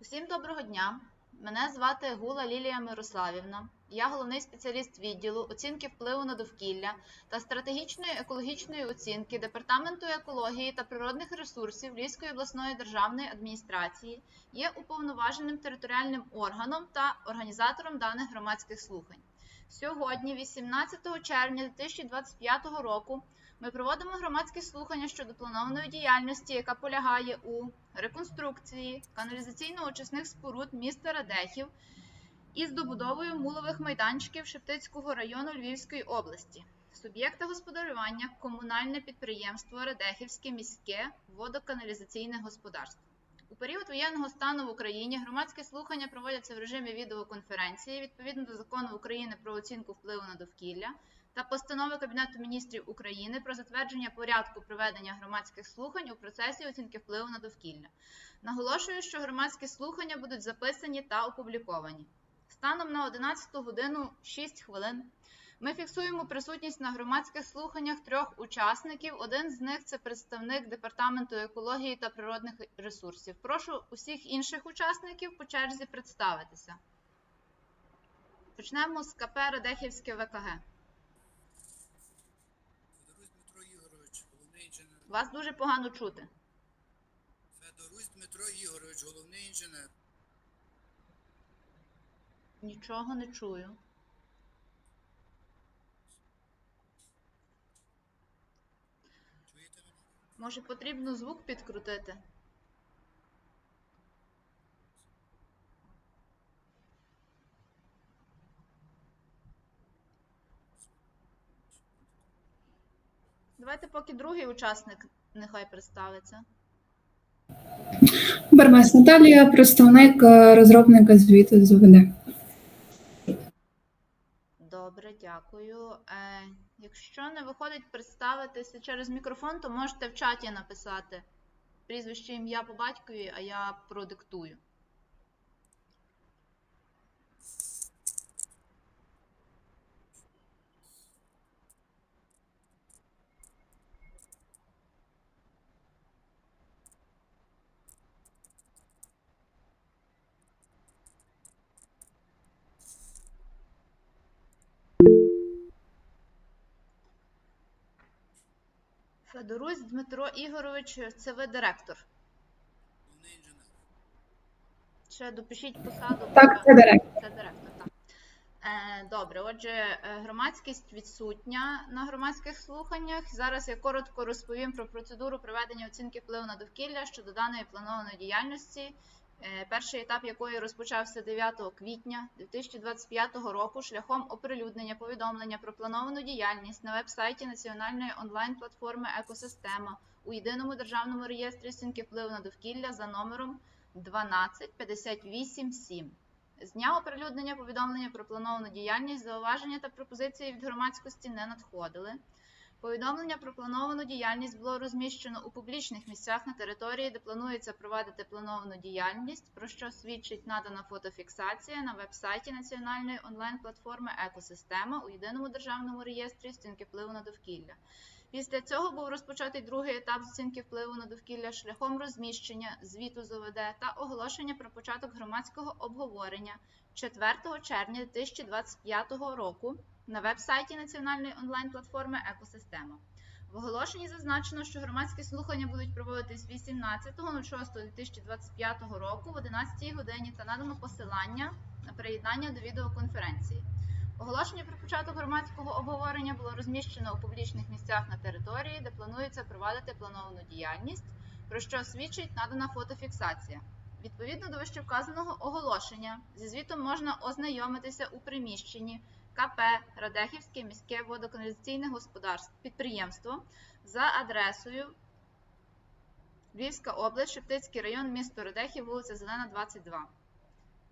Усім доброго дня! Мене звати Гула Лілія Мирославівна. Я головний спеціаліст відділу оцінки впливу на довкілля та стратегічної екологічної оцінки Департаменту екології та природних ресурсів Львівської обласної державної адміністрації, є уповноваженим територіальним органом та організатором даних громадських слухань. Сьогодні, 18 червня 2025 року, ми проводимо громадські слухання щодо планованої діяльності, яка полягає у реконструкції каналізаційно-очисних споруд міста Радехів із добудовою мулових майданчиків Шептицького району Львівської області. Суб'єкта господарювання комунальне підприємство Радехівське міське водоканалізаційне господарство. У період воєнного стану в Україні громадські слухання проводяться в режимі відеоконференції відповідно до закону України про оцінку впливу на довкілля та постанови Кабінету міністрів України про затвердження порядку проведення громадських слухань у процесі оцінки впливу на довкілля. Наголошую, що громадські слухання будуть записані та опубліковані. Станом на 11 годину 6 хвилин ми фіксуємо присутність на громадських слуханнях трьох учасників. Один з них це представник департаменту екології та природних ресурсів. Прошу усіх інших учасників по черзі представитися. Почнемо з КП Радехівське ВКГ. Федорусь Дмитро Ігорович, головний інженер. Вас дуже погано чути. Федорусь Дмитро Ігорович, головний інженер. Нічого не чую. Чуєте мене? Може, потрібно звук підкрутити? Давайте поки другий учасник нехай представиться. Бармес Наталія, представник е, розробника звіту з ОВД. Добре, дякую. Якщо не виходить представитися через мікрофон, то можете в чаті написати прізвище ім'я по батькові, а я продиктую. Федорусь Дмитро Ігорович, це ви директор. Ще допишіть посаду. Так, це директор. Це директор, так. Е, добре, отже, е, громадськість відсутня на громадських слуханнях. Зараз я коротко розповім про процедуру проведення оцінки впливу на довкілля щодо даної планованої діяльності, перший етап якої розпочався 9 квітня 2025 року шляхом оприлюднення повідомлення про плановану діяльність на веб-сайті національної онлайн-платформи Екосистема у єдиному державному реєстрі оцінки впливу на довкілля за номером 12587. З дня оприлюднення повідомлення про плановану діяльність, зауваження та пропозиції від громадськості не надходили. Повідомлення про плановану діяльність було розміщено у публічних місцях на території, де планується провадити плановану діяльність, про що свідчить надана фотофіксація на веб-сайті національної онлайн-платформи Екосистема у єдиному державному реєстрі оцінки впливу на довкілля. Після цього був розпочатий другий етап з оцінки впливу на довкілля шляхом розміщення звіту з ОВД та оголошення про початок громадського обговорення 4 червня 2025 року на веб-сайті національної онлайн-платформи Екосистема. В оголошенні зазначено, що громадські слухання будуть проводитись 18.06.2025 року в 11 годині та надано посилання на приєднання до відеоконференції. Оголошення про початок громадського обговорення було розміщено у публічних місцях на території, де планується провадити плановану діяльність, про що свідчить надана фотофіксація. Відповідно до вищевказаного оголошення, зі звітом можна ознайомитися у приміщенні КП Радехівське міське водоканалізаційне господарство підприємство за адресою Львівська область, Шептицький район, місто Радехів, вулиця Зелена, 22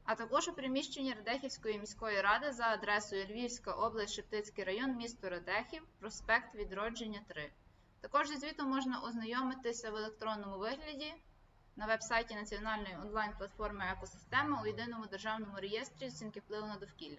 а також у приміщенні Радехівської міської ради за адресою Львівська область, Шептицький район, місто Радехів, проспект Відродження 3. Також зі звітом можна ознайомитися в електронному вигляді на веб-сайті національної онлайн-платформи Екосистема у єдиному державному реєстрі оцінки впливу на довкілля.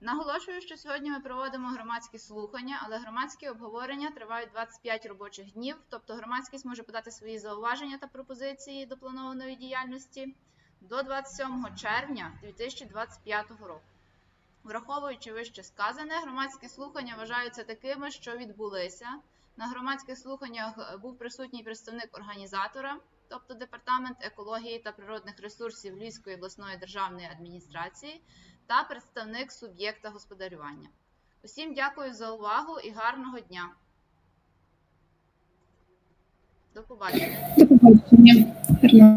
Наголошую, що сьогодні ми проводимо громадські слухання, але громадські обговорення тривають 25 робочих днів, тобто громадськість може подати свої зауваження та пропозиції до планованої діяльності до 27 червня 2025 року. Враховуючи вище сказане, громадські слухання вважаються такими, що відбулися. На громадських слуханнях е, був присутній представник організатора, тобто Департамент екології та природних ресурсів Львівської обласної державної адміністрації, та представник суб'єкта господарювання. Усім дякую за увагу і гарного дня. До побачення.